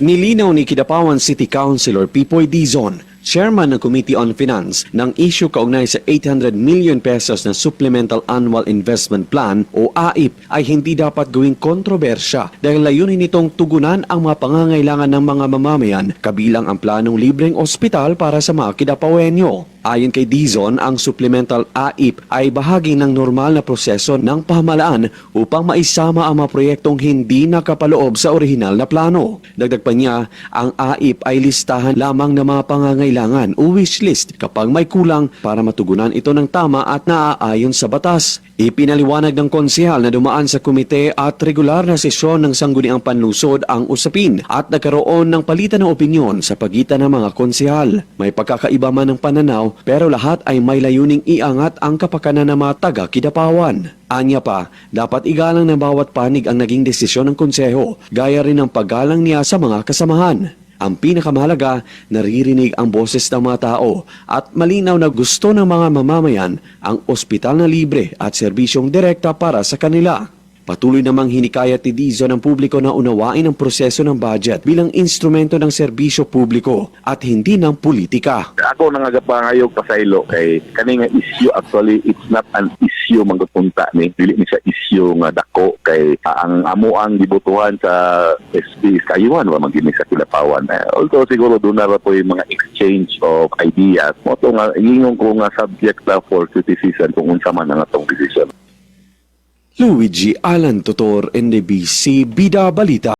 Nilinaw ni Kidapawan City Councilor Pipoy Dizon, chairman ng Committee on Finance, ng issue kaugnay sa 800 million pesos na Supplemental Annual Investment Plan o AIP ay hindi dapat gawing kontrobersya dahil layunin nitong tugunan ang mga pangangailangan ng mga mamamayan kabilang ang planong libreng ospital para sa mga Kidapawenyo. Ayon kay Dizon, ang supplemental AIP ay bahagi ng normal na proseso ng pamahalaan upang maisama ang mga proyektong hindi nakapaloob sa orihinal na plano. Dagdag pa niya, ang AIP ay listahan lamang ng mga pangangailangan o wish list kapag may kulang para matugunan ito ng tama at naaayon sa batas. Ipinaliwanag ng konsehal na dumaan sa komite at regular na sesyon ng sangguniang panlusod ang usapin at nagkaroon ng palitan ng opinyon sa pagitan ng mga konsehal. May pagkakaiba man ng pananaw pero lahat ay may layuning iangat ang kapakanan ng mga taga-kidapawan. Anya pa, dapat igalang ng bawat panig ang naging desisyon ng konseho, gaya rin ng paggalang niya sa mga kasamahan. Ang pinakamahalaga, naririnig ang boses ng mga tao at malinaw na gusto ng mga mamamayan ang ospital na libre at serbisyong direkta para sa kanila. Patuloy namang hinikayat ni Dizon ang publiko na unawain ang proseso ng budget bilang instrumento ng serbisyo publiko at hindi ng politika. ako nangagapangayog pasaylo kay kani nga issue actually it's not an issue manggupunta ni dili ni sa issue nga dako kay ah, ang amo ang gibutuhan sa SB is kayuhan wa magini sa Kilapawan Eh, although siguro doon na po yung mga exchange of ideas. Mo to nga ingong ko nga subject la for criticism kung unsa man ang atong decision. Luigi Alan Totor, NDBC Bida Balita.